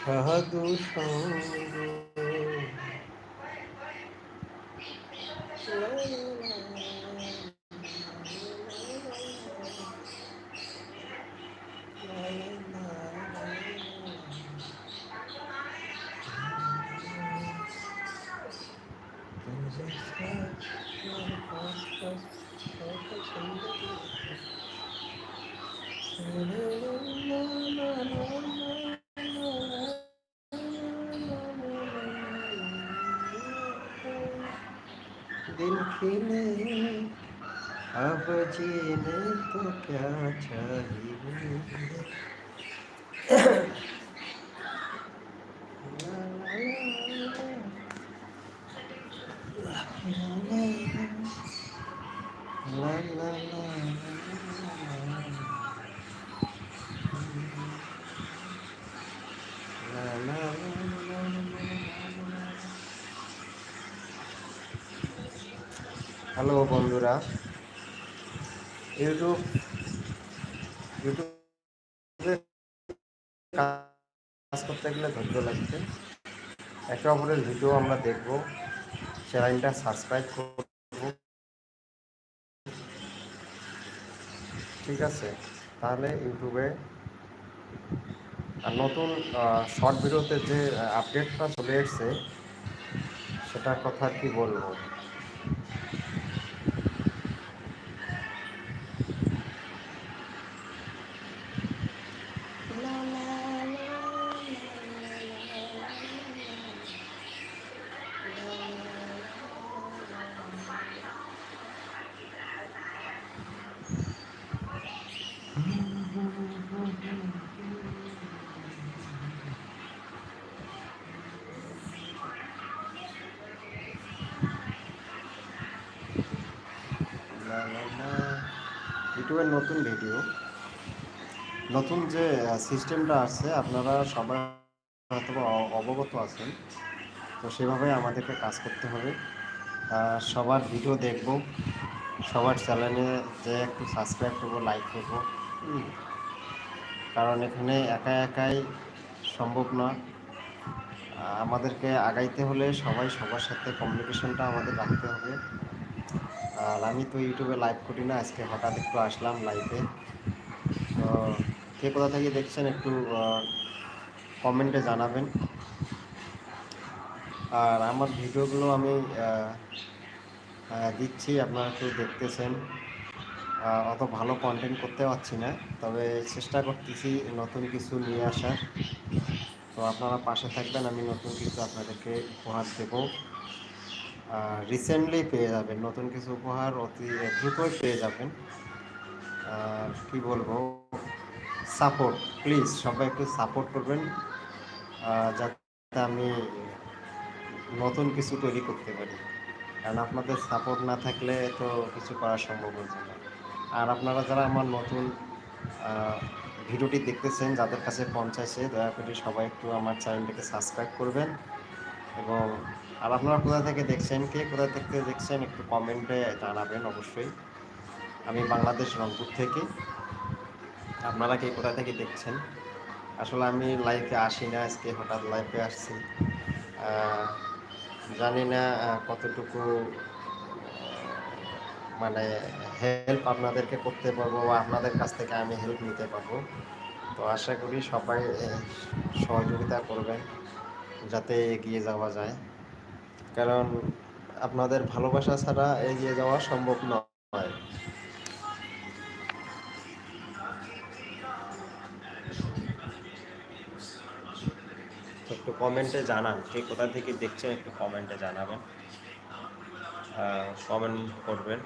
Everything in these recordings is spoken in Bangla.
সাধু সঙ্গ दिल खिले अब जीने तो क्या चाहिए হ্যালো বন্ধুরা, ইউটিউব, ইউটিউবে কাজ করতে গেলে ধৈর্য লাগবে। একে অপরের ভিডিও আমরা দেখব চ্যানেলটা সাবস্ক্রাইব করব। ঠিক আছে, তাহলে ইউটিউবে নতুন শর্ট ভিডিওতে যে আপডেটটা চলে এসছে, সেটার কথা কি বলব? ইউটিউবের নতুন ভিডিও। নতুন যে সিস্টেমটা আছে আপনারা সবাই হয়তো অবগত আছেন। তো সেভাবে আমাদেরকে কাজ করতে হবে। সবার ভিডিও দেখব, সবার চ্যানেলে যে একটু সাবস্ক্রাইব করব লাইক করব কারণ এখানে একা একাই সম্ভব না। আমাদেরকে আগাইতে হলে সবাই সবার সাথে কমিউনিকেশনটা আমাদের রাখতে হবে। আর আমি তো ইউটিউবে লাইভ করি না, আজকে হঠাৎ একটু আসলাম লাইভে তো কে কোথা থেকে দেখছেন একটু কমেন্টে জানাবেন। আর আমার ভিডিওগুলো আমি দিচ্ছি, আপনারা একটু দেখতেছেন। অত ভালো কন্টেন্ট করতে পারছি না, তবে চেষ্টা করতেছি নতুন কিছু নিয়ে আসার। তো আপনারা পাশে থাকবেন, আমি নতুন কিছু আপনাদেরকে উপহার দেবো। রিসেন্টলি পেয়ে যাবেন। নতুন কিছু উপহার অতি দ্রুতই পেয়ে যাবেন। কি বলব? সাপোর্ট প্লিজ সবাই একটু সাপোর্ট করবেন। যাতে আমি নতুন কিছু তৈরি করতে পারি। কারণ আপনাদের সাপোর্ট না থাকলে তো কিছু করা সম্ভব হচ্ছে না। আর আপনারা যারা আমার নতুন ভিডিওটি দেখতেছেন, যাদের কাছে পৌঁছাইছে দয়া করে সবাই একটু আমার চ্যানেলটিকে সাবস্ক্রাইব করবেন। এবং আর আপনারা কোথা থেকে দেখছেন, কে কোথা থেকে দেখছেন, একটু কমেন্টে জানাবেন অবশ্যই। আমি বাংলাদেশ রংপুর থেকে। আপনারা কে কোথা থেকে দেখছেন? আসলে আমি লাইফে আসি না, আজকে হঠাৎ লাইফে আসছি। জানি না কতটুকু মানে হেল্প আপনাদেরকে করতে পারব বা আপনাদের কাছ থেকে আমি হেল্প নিতে পারব। তো আশা করি সবাই সহযোগিতা করবেন, যাতে এগিয়ে যাওয়া যায়। কারণ আপনাদের ভালোবাসা ছাড়া এগিয়ে যাওয়া সম্ভব নয়। একটু কমেন্টে জানান, কে কোথা থেকে দেখছেন একটু কমেন্টে জানাবেন। কমেন্ট করবেন।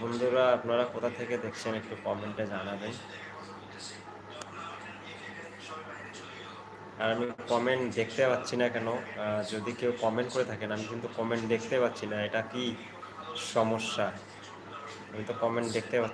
বন্ধুরা, আপনারা কোথা থেকে দেখছেন একটু কমেন্টে জানাবেন। আর আমি কমেন্ট দেখতে পাচ্ছি না কেন? যদি কেউ কমেন্ট করে থাকেন, আমি কিন্তু কমেন্ট দেখতে পাচ্ছি না। এটা কি সমস্যা? আমি তো কমেন্ট দেখতে পাচ্ছি